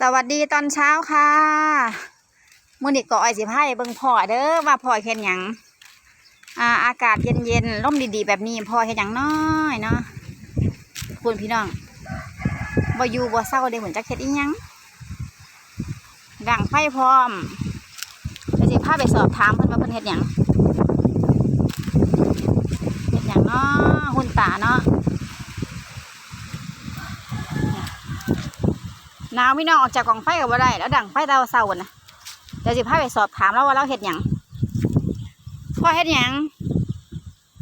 สวัสดีตอนเช้าค่ะมื้อนี้ก็อ้อยสิพาไปเบิ่งพ่อเด้อว่าพ่อเฮ็ดหยังอ่าอากาศเย็นๆร่มดีๆ แบบนี้พ่อเฮ็ดหยังน้อยเนาะคุณพี่น้องบ่อยู่บ่เศร้าเด้เหมือนจักเฮ็ดอีหยังดังไฟพร้อมเดี๋ยวสิพาไปสอบถามเพิ่นว่าเพิ่นเฮ็ดหยังเฮ็ดหยังเนาะหุ่นตาเนาะ หนาวพี่น้องออกจากกองไฟกับว่าได้ แล้วดังไฟดาวเสาร์นะเดี๋ยวสิพาไปสอบถามแล้วว่าเราเฮ็ดหยังพ่อเฮ็ดหยัง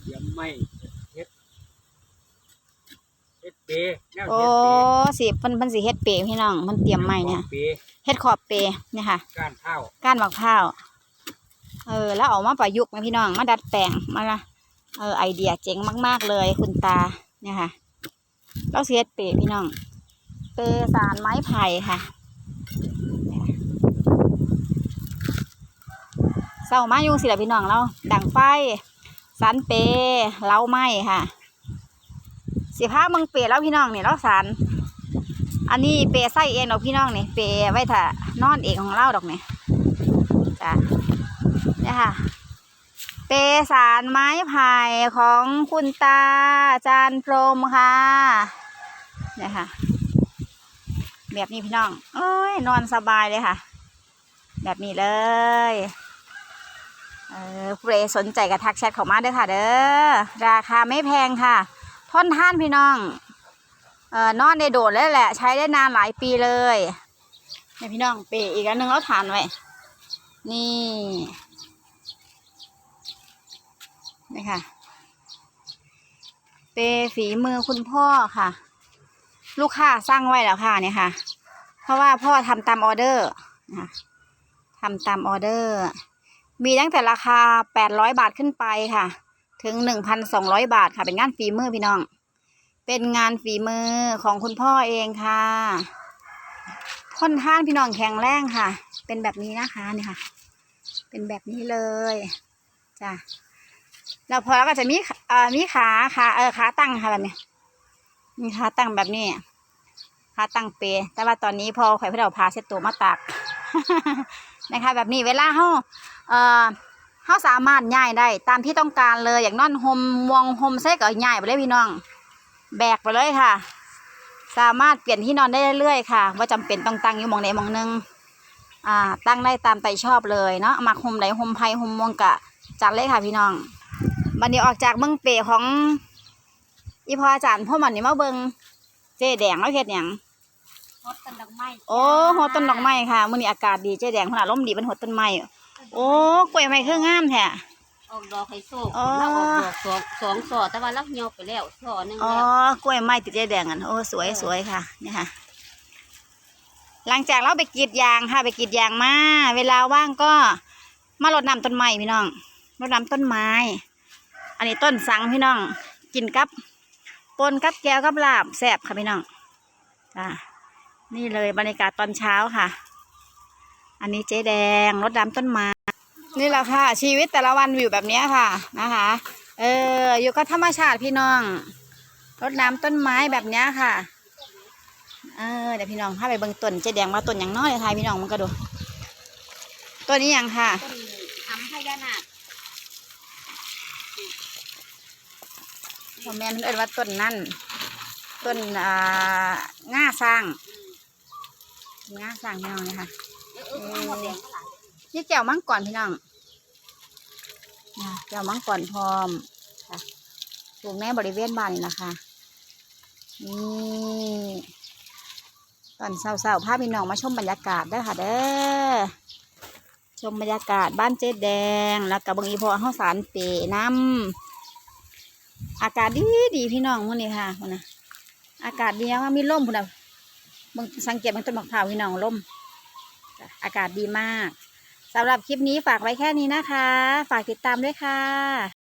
เยี่ยมไม่เฮ็ดเฮ็ดเปแนวโอ้เฮ็ดเปสิเพิ่นเพิ่นสิเฮ็ดเปรย์พี่น้องมันเตรียมไม้เนี่ยเปเฮ็ดขอบเปรย์เนี่ยค่ะก้านข้าวก้านมะพร้าวเออแล้วเอามาประยุกต์ไหมพี่น้องมาดัดแปลงมาละเออไอเดียเจ๋งมาก ๆเลยคุณตาเนี่ยค่ะเราสิเฮ็ดเปรย์พี่น้อง เปร์สารไม้ไผ่ค่ะเศร้ามาอยู่สิละพี่น้องเราดังไฟสารเปร์เล้าไม้ค่ะ สิพามืองเปรย์แล้วพี่น้องเนี่ยเราสารอันนี้เปร์ไส้เองดอกพี่น้องเนี่ยเปร์ไว้ถ้านอนเองของเราดอกนี่จ้ะเนี่ยค่ะเปร์สารไม้ไผ่ของคุณตาจานพรมค่ะเนี่ยค่ะ แบบนี้พี่น้องเอ้ยนอนสบายเลยค่ะ แบบนี้เลยเออผู้ใดสนใจกระทักแชทเข้ามาเด้อค่ะ เด้อราคาไม่แพงค่ะทนท่านพี่น้องเอ่อนอนในโดดแล้วแหละ ใช้ได้นานหลายปีเลยนี่พี่น้องเปย์อีกอันหนึงเราทานไว้นี่นี่ค่ะ เปย์ฝีมือคุณพ่อค่ะ ลูกค้าสร้างไว้แล้วค่ะเนี่ยค่ะ เพราะว่าพ่อทำตามออเดอร์นะคะทำตามออเดอร์ มีตั้งแต่ราคาแปดร้อยบาทขึ้นไปค่ะ ถึงหนึ่งพันสองร้อยบาทค่ะ เป็นงานฝีมือพี่น้อง เป็นงานฝีมือของคุณพ่อเองค่ะค่อนข้างพี่น้องแข็งแรงค่ะ เป็นแบบนี้นะคะเนี่ยค่ะ เป็นแบบนี้เลยจ้ะแล้วพอแล้วก็จะมีเอ่อมีขาขาเออขาตั้งค่ะแบบนี้ มีขาตั้งแบบนี้ขาตั้งเปรย์แต่ว่าตอนนี้พอข่อยพระเดาพาเช็ดตัวมาตากนะคะ แบบนี้เวลาเฮาเอ่อเฮาสามารถย้ายได้ ตามที่ต้องการเลยอย่างนอนโฮมมองโฮมเซ็กก็ย้ายไปเลยพี่น้อง แบกไปเลยค่ะ สามารถเปลี่ยนที่นอนได้เรื่อยๆค่ะว่าจำเป็นต้องตั้งอยู่มองใดหมองหนึงอ่า ตั้งได้ตามใจชอบเลยเนาะมักโฮมใดโฮมไพโฮมมวงกะจัดเลยค่ะพี่น้องบันนี้ออกจากเมืองเปรของ อีพออาจารย์พ่อมันนี่มาเบิงเจ๊แดงแล้วเฮ็ดหยังฮดต้นดอกไม้โอ้โหต้นดอกไม้ค่ะมื้อนี้อากาศดีเจ๊แดงขนาดลมดีเป็นหดต้นไม้โอ้กล้วยไม้คืองามแท้ออกดอกให้โซ่อ๋อแล้วออกดอกสองสองสอแต่ว่าเราเหี่ยวไปแล้วสอหนึงอ๋อแล้วกล้วยไม้ติดเจ๊แดงอันโอ้สวยสวยค่ะนี่ค่ะ หลังจากเราไปกรีดยางค่ะ ไปกรีดยางมาเวลาว่างก็มารดน้ำต้นไม้พี่น้องรดน้ำต้นไม้ อันนี้ต้นสังพี่น้องกินกับ ปนกับแก้วกับลาบแซ่บค่ะพี่น้องจ้านี่เลยบรรยากาศตอนเช้าค่ะ อันนี้เจ๊แดงรดน้ำต้นไม้นี่แหละค่ะ ชีวิตแต่ละวันอยู่แบบนี้ค่ะนะคะ เอออยู่กับธรรมชาติพี่น้องรดน้ำต้นไม้แบบนี้ค่ะเออเดี๋ยวพี่น้องพาไปเบิ่งต้นเจ๊แดงว่าต้นอย่างน้อยทายพี่น้องมันก็ดูต้นนี้อย่างค่ะต้นทำพญานาค พ่อแม่นเอิ้นว่าต้นนั่นต้นอ่าง่าสร้างง่าสร้างพี่น้องเลยค่ะนี่แก้วมังกรพี่น้องแก้วมังกรพร้อมค่ะปลูกในบริเวณบ้านนี่นะคะนี่ตอนเช้าๆพาพี่น้องมาชมบรรยากาศเด้ค่ะเด้อชมบรรยากาศบ้านเจ๊แดง แล้วกับบางอีพอเฮาสารเปน้ำ อากาศดีดีพี่น้องมื้อนี้ค่ะพุ่นนะอากาศดีมามีลมพุ่นนะบางสังเกตบางต้นมะพร้าวพี่น้องลมอากาศดีมากสำหรับคลิปนี้ฝากไว้แค่นี้นะคะ ฝากติดตามด้วยค่ะ